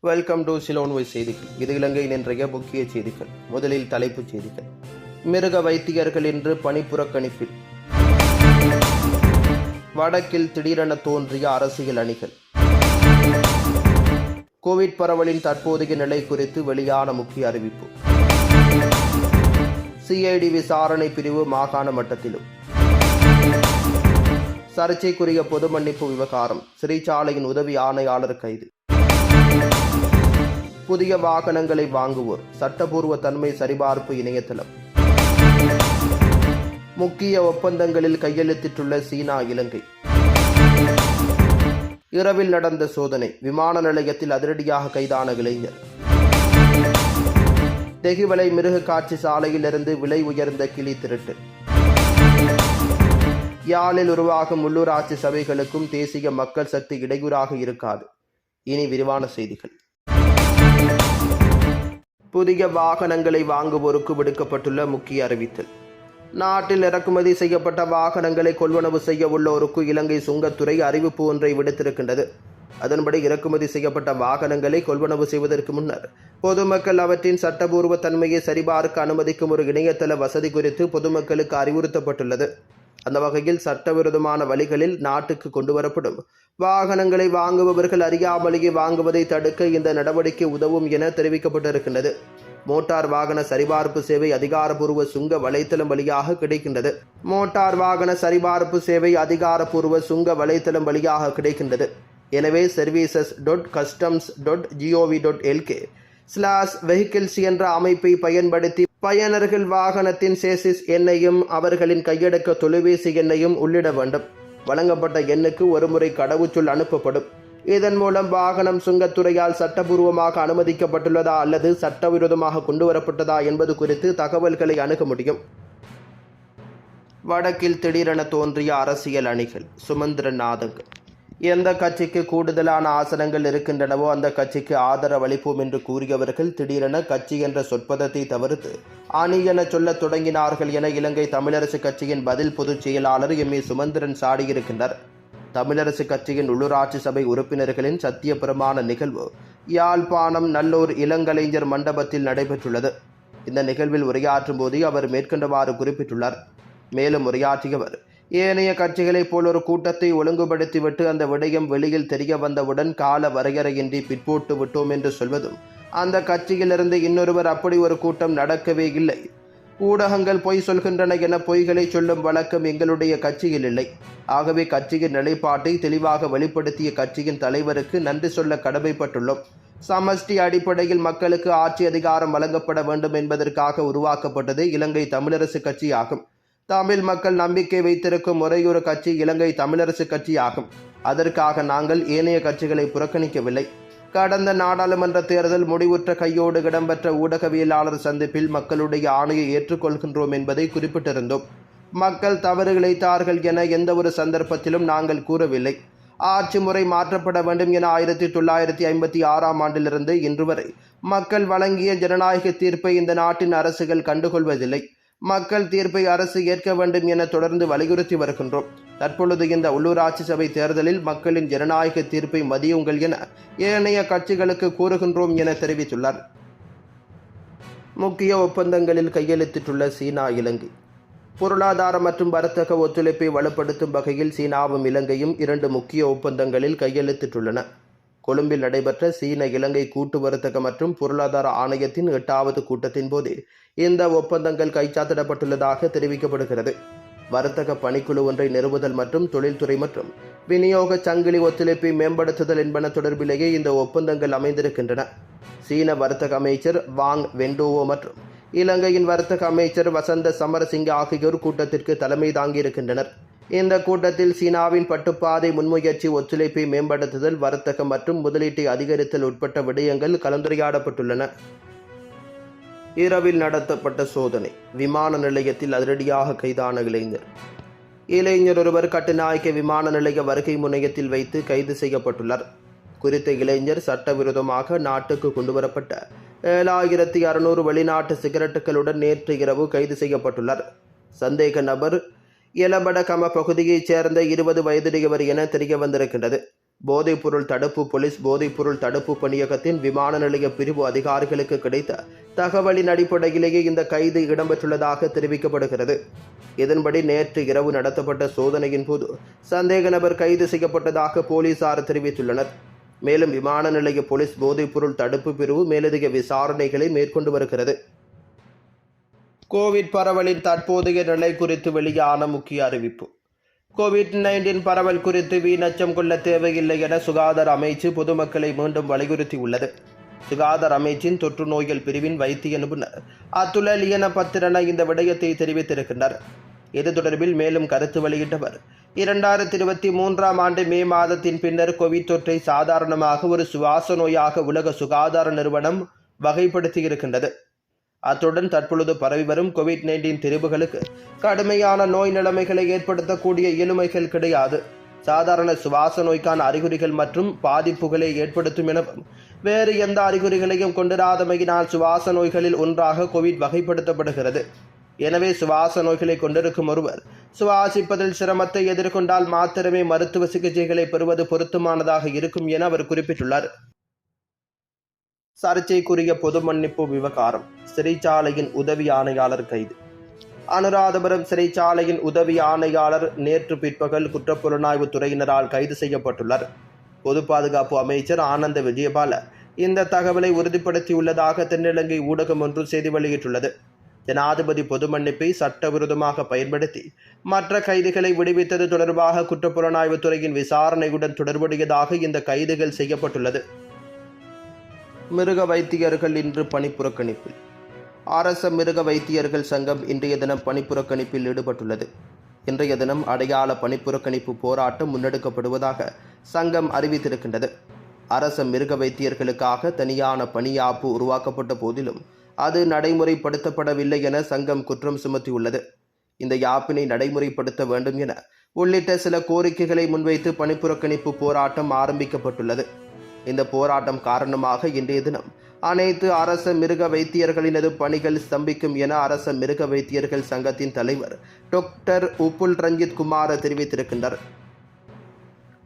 Welcome to சிலோன்வை செய்திகள் இது இலங்கையின் இன்றைய முக்கிய செய்திகள். முதலில் தலைப்புச் செய்திகள். மிருக வைத்தியர்கள் இன்று பணிப்புறக்கணிப்பில் வடக்கில் திடீரென தோன்றிய அரசியல் அணிகள். கோவிட் பரவலின் தற்போதைய நிலை குறித்து வெளியான முக்கிய அறிவிப்பு. சிஐடி விசாரணை பிரிவு மாகாண மட்டத்திலும். சர்ச்சைக்குரிய பொது மன்னிப்பு விவகாரம். சிறைச்சாலையின் உதவி ஆணையாளர் கைது. புதிய வாகனங்களை வாங்குவோர். சட்டபூர்வ தன்மை சரிபார்ப்பு இணையதளம். முக்கிய ஒப்பந்தங்களில் கையெழுத்திட்டுள்ள சீனா இலங்கை. இரவில் நடந்த சோதனை விமான நிலையத்தில் அதிரடியாக கைதான இளைஞர். தெகிவலை மிருக காட்சி சாலையிலிருந்து விலை உயர்ந்த கிளி திருட்டு. யாழில் உருவாகும் உள்ளூராட்சி சபைகளுக்கும் தேசிய மக்கள் சக்தி இடையூறாக இருக்காது. இனி விரிவான செய்திகள். புதிய வாகனங்களை வாங்குவோருக்கு விடுக்கப்பட்டுள்ள முக்கிய அறிவித்தல். நாட்டில் இறக்குமதி செய்யப்பட்ட வாகனங்களை கொள்வனவு செய்ய உள்ளோருக்கு இலங்கை சுங்கத்துறை அறிவிப்பு ஒன்றை விடுத்திருக்கின்றது. அதன்படி இறக்குமதி செய்யப்பட்ட வாகனங்களை கொள்வனவு செய்வதற்கு முன்னர் பொதுமக்கள் அவற்றின் சட்டபூர்வ தன்மையை சரிபார்க்க அனுமதிக்கும் ஒரு இணையதள வசதி குறித்து பொதுமக்களுக்கு அறிவுறுத்தப்பட்டுள்ளது. அந்த வகையில் சட்டவிரோதமான வழிகளில் நாட்டுக்கு கொண்டு வரப்படும் வாகனங்களை வாங்குபவர்கள் அறியாமலேயே வாங்குவதை தடுக்க இந்த நடவடிக்கை உதவும் என தெரிவிக்கப்பட்டிருக்கின்றது. மோட்டார் வாகன சரிபார்ப்பு சேவை அதிகாரப்பூர்வ சுங்க வலைத்தளம் வழியாக கிடைக்கின்றது. மோட்டார் வாகன சரிபார்ப்பு சேவை அதிகாரப்பூர்வ சுங்க வலைத்தளம் வழியாக கிடைக்கின்றது. எனவே services dot customs dot GOV dot LK slash vehicles என்ற அமைப்பை பயன்படுத்தி பயனர்கள் வாகனத்தின் சேசிஸ் எண்ணையும் அவர்களின் கையடக்க தொலைபேசி எண்ணையும் உள்ளிட வேண்டும். வழங்கப்பட்ட எண்ணுக்கு ஒருமுறை கடவுச்சொல் அனுப்பப்படும். இதன் மூலம் வாகனம் சுங்கத்துறையால் சட்டபூர்வமாக அனுமதிக்கப்பட்டுள்ளதா அல்லது சட்டவிரோதமாக கொண்டுவரப்பட்டதா என்பது குறித்து தகவல்களை அணுக முடியும். வடக்கில் திடீரென தோன்றிய அரசியல் அணிகள் சுமந்திரன் ஆதங்கம் எந்த கட்சிக்கு கூடுதலான ஆசனங்கள் இருக்கின்றனவோ அந்த கட்சிக்கு ஆதரவளிப்போம் என்று கூறியவர்கள் திடீரென கட்சி என்ற சொற்பதத்தை தவிர்த்து அணி என சொல்லத் தொடங்கினார்கள் என இலங்கை தமிழரசு கட்சியின் பதில் பொதுச் செயலாளர் எம். ஏ. சுமந்திரன் சாடியிருக்கின்றார். தமிழரசு கட்சியின் உள்ளூராட்சி சபை உறுப்பினர்களின் சத்தியபிரமாண நிகழ்வு யாழ்ப்பாணம் நல்லூர் இளங்கலைஞர் மண்டபத்தில் நடைபெற்றுள்ளது. இந்த நிகழ்வில் உரையாற்றும் போது அவர் மேற்கண்டவாறு குறிப்பிட்டுள்ளார். மேலும் உரையாற்றியவர் ஏனைய கட்சிகளைப் போல் ஒரு கூட்டத்தை ஒழுங்குபடுத்திவிட்டு அந்த விடயம் வெளியில் தெரிய வந்தவுடன் கால வரையறையின்றி பிற்போட்டு விட்டோம் என்று சொல்வதும் அந்த கட்சியிலிருந்து இன்னொருவர் அப்படி ஒரு கூட்டம் நடக்கவே இல்லை. ஊடகங்கள் பொய் சொல்கின்றன என பொய்களை சொல்லும் வழக்கம் எங்களுடைய கட்சியில் இல்லை. ஆகவே கட்சியின் நிலைப்பாட்டை தெளிவாக வெளிப்படுத்திய கட்சியின் தலைவருக்கு நன்றி சொல்ல கடமைப்பட்டுள்ளோம். சமஷ்டி அடிப்படையில் மக்களுக்கு ஆட்சி அதிகாரம் வழங்கப்பட வேண்டும் என்பதற்காக உருவாக்கப்பட்டது இலங்கை தமிழரசு கட்சி ஆகும் தமிழ் மக்கள் நம்பிக்கை வைத்திருக்கும் முறையொரு கட்சி இலங்கை தமிழரசு கட்சி ஆகும் அதற்காக நாங்கள் ஏனைய கட்சிகளை புறக்கணிக்கவில்லை. கடந்த நாடாளுமன்ற தேர்தல் முடிவுற்ற கையோடு இடம்பெற்ற ஊடகவியலாளர் சந்திப்பில் மக்களுடைய ஆணையை ஏற்றுக்கொள்கின்றோம் என்பதை குறிப்பிட்டிருந்தோம். மக்கள் தவறு இழைத்தார்கள் என எந்த ஒரு சந்தர்ப்பத்திலும் நாங்கள் கூறவில்லை. ஆட்சி முறை மாற்றப்பட வேண்டும் என ஆயிரத்தி தொள்ளாயிரத்தி ஐம்பத்தி ஆறாம் ஆண்டிலிருந்து இன்று வரை மக்கள் வழங்கிய ஜனநாயக தீர்ப்பை இந்த நாட்டின் அரசுகள் கண்டுகொள்வதில்லை. மக்கள் தீர்ப்பை அரசு ஏற்க வேண்டும் என தொடர்ந்து வலியுறுத்தி வருகின்றோம். தற்பொழுது இந்த உள்ளூராட்சி சபை தேர்தலில் மக்களின் ஜனநாயக தீர்ப்பை மதியுங்கள் என ஏனைய கட்சிகளுக்கு கூறுகின்றோம் என தெரிவித்துள்ளார். முக்கிய ஒப்பந்தங்களில் கையெழுத்திட்டுள்ள சீனா இலங்கை. பொருளாதார மற்றும் வர்த்தக ஒத்துழைப்பை வலுப்படுத்தும் வகையில் சீனாவும் இலங்கையும் இரண்டு முக்கிய ஒப்பந்தங்களில் கையெழுத்திட்டுள்ளன. கொழும்பில் நடைபெற்ற சீன இலங்கை கூட்டு வர்த்தக மற்றும் பொருளாதார ஆணையத்தின் எட்டாவது கூட்டத்தின் போது இந்த ஒப்பந்தங்கள் கைச்சாத்திடப்பட்டுள்ளதாக தெரிவிக்கப்படுகிறது. வர்த்தக பணிக்குழு ஒன்றை நிறுவுதல் மற்றும் தொழில்துறை மற்றும் விநியோக சங்கிலி ஒத்துழைப்பை மேம்படுத்துதல் என்பன தொடர்பிலேயே இந்த ஒப்பந்தங்கள் அமைந்திருக்கின்றன. சீன வர்த்தக அமைச்சர் வாங் வெண்டோவோ மற்றும் இலங்கையின் வர்த்தக அமைச்சர் வசந்த சமரசிங்க ஆகியோர் கூட்டத்திற்கு தலைமை தாங்கியிருக்கின்றனர். இந்த கூட்டத்தில் சீனாவின் பட்டுப்பாதை முன்முயற்சி ஒத்துழைப்பை மேம்படுத்துதல் வர்த்தகம் மற்றும் முதலீட்டை அதிகரித்தல் உட்பட்ட விடயங்கள் கலந்துரையாடப்பட்டுள்ளன. இரவில் நடத்தப்பட்ட சோதனை. விமான நிலையத்தில் அதிரடியாக கைதான இளைஞர். இளைஞர் ஒருவர் கட்டுநாயக்க விமான நிலைய வருகை முனையத்தில் வைத்து கைது செய்யப்பட்டுள்ளார். குறித்த இளைஞர் சட்டவிரோதமாக நாட்டுக்கு கொண்டுவரப்பட்ட ஏழாயிரத்தி அறுநூறு வெளிநாட்டு சிகரெட்டுகளுடன் நேற்று இரவு கைது செய்யப்பட்டுள்ளார். சந்தேக நபர் இளபடகம பகுதியைச் சேர்ந்த இருபது வயதுடையவர் என தெரிய வந்திருக்கின்றது. போதைப்பொருள் தடுப்பு போலீஸ் போதைப்பொருள் தடுப்பு பணியகத்தின் விமான நிலைய பிரிவு அதிகாரிகளுக்கு கிடைத்த தகவலின் அடிப்படையிலேயே இந்த கைது இடம்பெற்றுள்ளதாக தெரிவிக்கப்படுகிறது. இதன்படி நேற்று இரவு நடத்தப்பட்ட சோதனையின் போது சந்தேக நபர் கைது செய்யப்பட்டதாக போலீசார் தெரிவித்துள்ளனர். மேலும் விமான நிலைய போலீஸ் போதைப்பொருள் தடுப்பு பிரிவு மேலதிக விசாரணைகளை மேற்கொண்டு வருகிறது. கோவிட் பரவலின் தற்போதைய நிலை குறித்து வெளியான முக்கிய அறிவிப்பு. கோவிட் நைன்டீன் பரவல் குறித்து வீணச்சம் கொள்ள தேவையில்லை என சுகாதார அமைச்சு பொதுமக்களை மீண்டும் வலியுறுத்தியுள்ளது. சுகாதார அமைச்சின் தொற்று நோய்கள் பிரிவின் வைத்திய நிபுணர் அத்துல லியன பத்திரன இந்த விடயத்தை தெரிவித்திருக்கின்றனர். இது தொடர்பில் மேலும் கருத்து வெளியிட்டவர் இரண்டாயிரத்தி இருபத்தி மூன்றாம் ஆண்டு மே மாதத்தின் பின்னர் கோவிட் தொற்றை சாதாரணமாக ஒரு சுவாச நோயாக உலக சுகாதார நிறுவனம் வகைப்படுத்தியிருக்கின்றது. அத்துடன் தற்பொழுது பரவி வரும் கோவிட் நைன்டீன் திரிவுகளுக்கு கடுமையான நோய் நிலைமைகளை ஏற்படுத்தக்கூடிய இயலுமைகள் கிடையாது. சாதாரண சுவாச நோய்க்கான அறிகுறிகள் மற்றும் பாதிப்புகளை ஏற்படுத்தும் எனவும் வேறு எந்த அறிகுறிகளையும் கொண்டிராதமையினால் சுவாச நோய்களில் ஒன்றாக கோவிட் வகைப்படுத்தப்படுகிறது. எனவே சுவாச நோய்களை கொண்டிருக்கும் ஒருவர் சுவாசிப்பதில் சிரமத்தை எதிர்கொண்டால் மாத்திரமே மருத்துவ சிகிச்சைகளை பெறுவது பொருத்தமானதாக இருக்கும் என அவர் குறிப்பிட்டுள்ளார். சர்ச்சைக்குரிய பொது மன்னிப்பு விவகாரம். சிறைச்சாலையின் உதவி ஆணையாளர் கைது. அனுராதபுரம் சிறைச்சாலையின் உதவி ஆணையாளர் நேற்று பிற்பகல் குற்றப்புலனாய்வு துறையினரால் கைது செய்யப்பட்டுள்ளார். பொது பாதுகாப்பு அமைச்சர் ஆனந்த விஜயபால இந்த தகவலை உறுதிப்படுத்தியுள்ளதாக தென்னிலங்கை ஊடகம் ஒன்று செய்தி வெளியிட்டுள்ளது. ஜனாதிபதி பொது மன்னிப்பை சட்டவிரோதமாக பயன்படுத்தி மற்ற கைதிகளை விடுவித்தது தொடர்பாக குற்றப்புலனாய்வு துறையின் விசாரணையுடன் தொடர்புடையதாக இந்த கைதுகள் செய்யப்பட்டுள்ளது. மிருக வைத்தியர்கள் இன்று பணிப்புறக்கணிப்பில் அரச மிருக வைத்தியர்கள் சங்கம் இன்றைய தினம் பணிப்புறக்கணிப்பில் ஈடுபட்டுள்ளது. இன்றைய தினம் அடையாள பணிப்புறக்கணிப்பு போராட்டம் முன்னெடுக்கப்படுவதாக சங்கம் அறிவித்திருக்கின்றது. அரச மிருக வைத்தியர்களுக்காக தனியான பணியாப்பு உருவாக்கப்பட்ட போதிலும் அது நடைமுறைப்படுத்தப்படவில்லை என சங்கம் குற்றம் சுமத்தியுள்ளது. இந்த யாப்பினை நடைமுறைப்படுத்த வேண்டும் என உள்ளிட்ட சில கோரிக்கைகளை முன்வைத்து பணிப்புறக்கணிப்பு போராட்டம் ஆரம்பிக்கப்பட்டுள்ளது. இந்த போராட்டம் காரணமாக இன்றைய தினம் அனைத்து அரச மிருக வைத்தியர்களினது பணிகள் ஸ்தம்பிக்கும் என அரச மிருக வைத்தியர்கள் சங்கத்தின் தலைவர் டாக்டர் உப்புல் ரஞ்சித் குமார் தெரிவித்திருக்கின்றார்.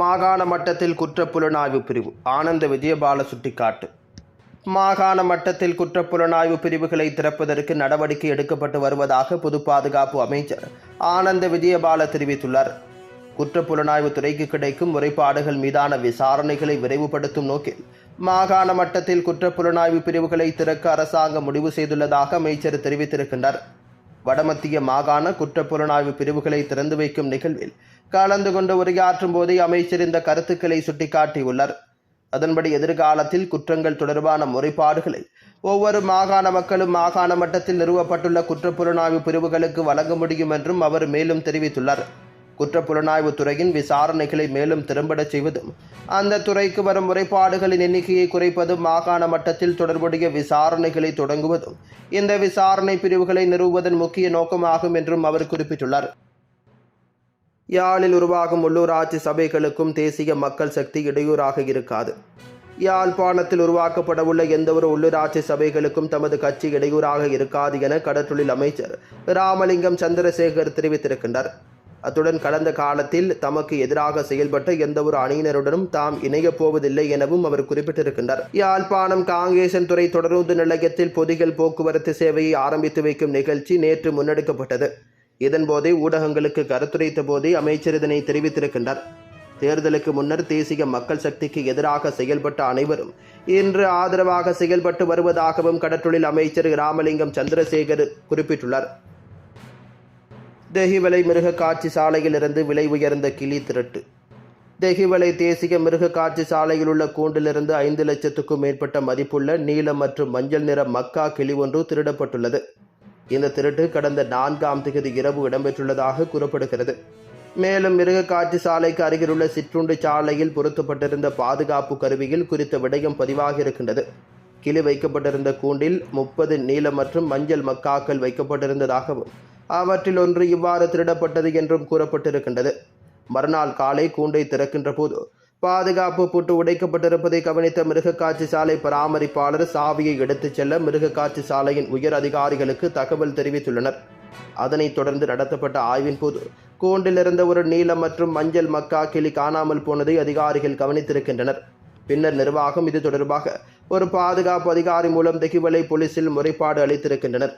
மாகாண மட்டத்தில் குற்றப்புலனாய்வு பிரிவு ஆனந்த விஜயபால சுட்டிக்காட்டு. மாகாண மட்டத்தில் குற்றப்புலனாய்வு பிரிவுகளை திறப்பதற்கு நடவடிக்கை எடுக்கப்பட்டு வருவதாக பொது பாதுகாப்பு அமைச்சர் ஆனந்த விஜயபால தெரிவித்துள்ளார். குற்றப்புலனாய்வு துறைக்கு கிடைக்கும் முறைப்பாடுகள் மீதான விசாரணைகளை விரைவுபடுத்தும் நோக்கில் மாகாண மட்டத்தில் குற்றப்புலனாய்வு பிரிவுகளை திறக்க அரசாங்கம் முடிவு செய்துள்ளதாக அமைச்சர் தெரிவித்திருக்கின்றார். வடமத்திய மாகாண குற்றப்புலனாய்வு பிரிவுகளை திறந்து வைக்கும் நிகழ்வில் கலந்து கொண்டு உரையாற்றும் போதே அமைச்சர் இந்த கருத்துக்களை சுட்டிக்காட்டியுள்ளார். அதன்படி எதிர்காலத்தில் குற்றங்கள் தொடர்பான முறைப்பாடுகளை ஒவ்வொரு மாகாண மக்களும் மாகாண மட்டத்தில் நிறுவப்பட்டுள்ள குற்றப்புலனாய்வு பிரிவுகளுக்கு வழங்க முடியும் என்றும் அவர் மேலும் தெரிவித்துள்ளார். குற்றப்புலனாய்வு துறையின் விசாரணைகளை மேலும் திறம்படச் செய்வதும் அந்த துறைக்கு வரும் முறைப்பாடுகளின் எண்ணிக்கையை குறைப்பதும் மாகாண மட்டத்தில் தொடர்புடைய விசாரணைகளை தொடங்குவதும் இந்த விசாரணை பிரிவுகளை நிறுவுவதன் முக்கிய நோக்கமாகும் என்றும் அவர் குறிப்பிட்டுள்ளார். யாழில் உருவாகும் உள்ளூராட்சி சபைகளுக்கும் தேசிய மக்கள் சக்தி இடையூறாக இருக்காது. யாழ்ப்பாணத்தில் உருவாக்கப்படவுள்ள எந்தவொரு உள்ளூராட்சி சபைகளுக்கும் தமது கட்சி இடையூறாக இருக்காது என கடற்றொழில் அமைச்சர் ராமலிங்கம் சந்திரசேகர் தெரிவித்திருக்கின்றார். அத்துடன் கடந்த காலத்தில் தமக்கு எதிராக செயல்பட்ட எந்தவொரு அணியினருடனும் தாம் இணையப் போவதில்லை எனவும் அவர் குறிப்பிட்டிருக்கின்றார். யாழ்ப்பாணம் காங்கேசன் துறை தொடருந்து நிலையத்தில் பொதிகள் போக்குவரத்து சேவையை ஆரம்பித்து வைக்கும் நிகழ்ச்சி நேற்று முன்னெடுக்கப்பட்டது. இதன்போதே ஊடகங்களுக்கு கருத்துரைத்த போதே அமைச்சர் இதனை தெரிவித்திருக்கின்றார். தேர்தலுக்கு முன்னர் தேசிய மக்கள் சக்திக்கு எதிராக செயல்பட்ட அனைவரும் இன்று ஆதரவாக செயல்பட்டு வருவதாகவும் கடற்றொழில் அமைச்சர் ராமலிங்கம் சந்திரசேகர் குறிப்பிட்டுள்ளார். தெஹிவலை மிருக காட்சி சாலையிலிருந்து விலை உயர்ந்த கிளி திருட்டு. தெஹிவலை தேசிய மிருக காட்சி சாலையில் உள்ள கூண்டிலிருந்து ஐந்து லட்சத்துக்கும் மேற்பட்ட மதிப்புள்ள நீலம் மற்றும் மஞ்சள் நிற மக்கா கிளி ஒன்று திருடப்பட்டுள்ளது. இந்த திருட்டு கடந்த நான்காம் தேதி இரவு இடம்பெற்றுள்ளதாக கூறப்படுகிறது. மேலும் மிருக காட்சி சாலைக்கு அருகிலுள்ள சிற்றுண்டு சாலையில் பொருத்தப்பட்டிருந்த பாதுகாப்பு கருவியில் குறித்த விடயம் பதிவாக இருக்கின்றது. கிளி வைக்கப்பட்டிருந்த கூண்டில் முப்பது நீல மற்றும் மஞ்சள் மக்காக்கள் வைக்கப்பட்டிருந்ததாகவும் அவற்றில் ஒன்று இவ்வாறு திருடப்பட்டது என்றும் கூறப்பட்டிருக்கின்றது. மறுநாள் காலை கூண்டை திறக்கின்ற போது பாதுகாப்பு பூட்டு உடைக்கப்பட்டிருப்பதை கவனித்த மிருகக்காட்சி சாலை பராமரிப்பாளர் சாவியை எடுத்துச் செல்ல மிருகக்காட்சி சாலையின் உயர் அதிகாரிகளுக்கு தகவல் தெரிவித்துள்ளனர். அதனைத் தொடர்ந்து நடத்தப்பட்ட ஆய்வின் போது கூண்டிலிருந்த ஒரு நீலம் மற்றும் மஞ்சள் மக்கா கிளி காணாமல் போனதை அதிகாரிகள் கவனித்திருக்கின்றனர். பின்னர் நிர்வாகம் இது தொடர்பாக ஒரு பாதுகாப்பு அதிகாரி மூலம் தெகிவலை போலீசில் முறைப்பாடு அளித்திருக்கின்றனர்.